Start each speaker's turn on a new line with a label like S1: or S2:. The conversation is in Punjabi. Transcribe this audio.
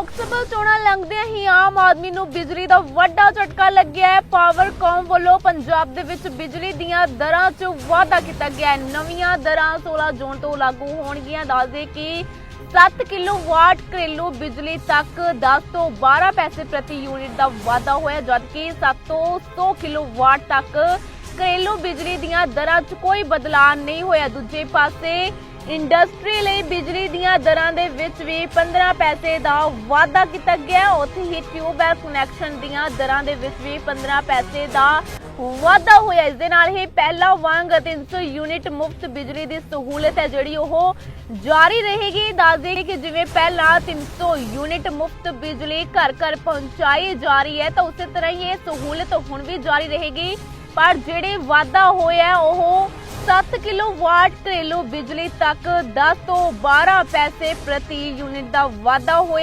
S1: ਲੋਕ ਸਭਾ ਚੋਣਾਂ ਲੰਘਦਿਆਂ ਹੀ ਆਮ ਆਦਮੀ ਨੂੰ ਬਿਜਲੀ ਦਾ ਵੱਡਾ ਝਟਕਾ ਲੱਗਿਆ ਹੈ। ਪਾਵਰਕਾਮ ਵੱਲੋਂ ਪੰਜਾਬ ਦੇ ਵਿੱਚ ਬਿਜਲੀ ਦੀਆਂ ਦਰਾਂ 'ਚ ਵਾਧਾ ਕੀਤਾ ਗਿਆ ਹੈ। ਨਵੀਆਂ ਦਰਾਂ 16 ਜੂਨ ਤੋਂ ਲਾਗੂ ਹੋਣਗੀਆਂ। ਦੱਸਦੇ ਕਿ 7 ਕਿਲੋਵਾਟ ਘਰੇਲੂ ਬਿਜਲੀ ਤੱਕ 10 ਤੋਂ 12 ਪੈਸੇ ਪ੍ਰਤੀ ਯੂਨਿਟ ਦਾ ਵਾਧਾ ਹੋਇਆ ਜਦਕਿ 7 ਤੋਂ 100 ਕਿਲੋਵਾਟ ਤੱਕ ਘਰੇਲੂ ਬਿਜਲੀ ਦੀਆਂ ਦਰਾਂ 'ਚ ਕੋਈ ਬਦਲਾਅ ਨਹੀਂ ਹੋਇਆ। ਦੂਜੇ ਪਾਸੇ ਇੰਡਸਟਰੀ ਲਈ ਬਿਜਲੀ ਦੀਆਂ ਦਰਾਂ ਦੇ ਵਿੱਚ ਵੀ 15 ਪੈਸੇ ਦਾ ਵਾਧਾ ਕੀਤਾ ਗਿਆ। ਉੱਥੇ ਹੀ ਟਿਊਬਵੈਲ ਕਨੈਕਸ਼ਨ ਦੀਆਂ ਦਰਾਂ ਦੇ ਵਿੱਚ ਵੀ 15 ਪੈਸੇ ਦਾ ਵਾਧਾ ਹੋਇਆ। ਇਸ ਦੇ ਨਾਲ ਹੀ ਪਹਿਲਾ ਵਾਂਗ 300 ਯੂਨਿਟ ਮੁਫਤ ਬਿਜਲੀ ਦੀ ਸਹੂਲਤ ਹੈ ਜਿਹੜੀ ਉਹ ਜਾਰੀ ਰਹੇਗੀ। ਦੱਸ ਦੇਈਏ ਕਿ ਜਿਵੇਂ ਪਹਿਲਾਂ 300 ਯੂਨਿਟ ਮੁਫਤ ਬਿਜਲੀ ਘਰ ਘਰ ਪਹੁੰਚਾਈ ਜਾ ਰਹੀ ਹੈ, ਤਾਂ ਉਸੇ ਤਰ੍ਹਾਂ ਹੀ ਇਹ ਸਹੂਲਤ ਹੁਣ ਵੀ ਜਾਰੀ ਰਹੇਗੀ। ਪਰ ਜਿਹੜੇ ਵਾਧਾ ਹੋਇਆ, ਉਹ 7 ਕਿਲੋਵਾਟ ਘਰੇਲੂ ਬਿਜਲੀ ਤੱਕ 10 ਤੋਂ 12 ਪੈਸੇ ਪ੍ਰਤੀ ਯੂਨਿਟ ਦਾ ਵਾਧਾ ਹੋਇਆ।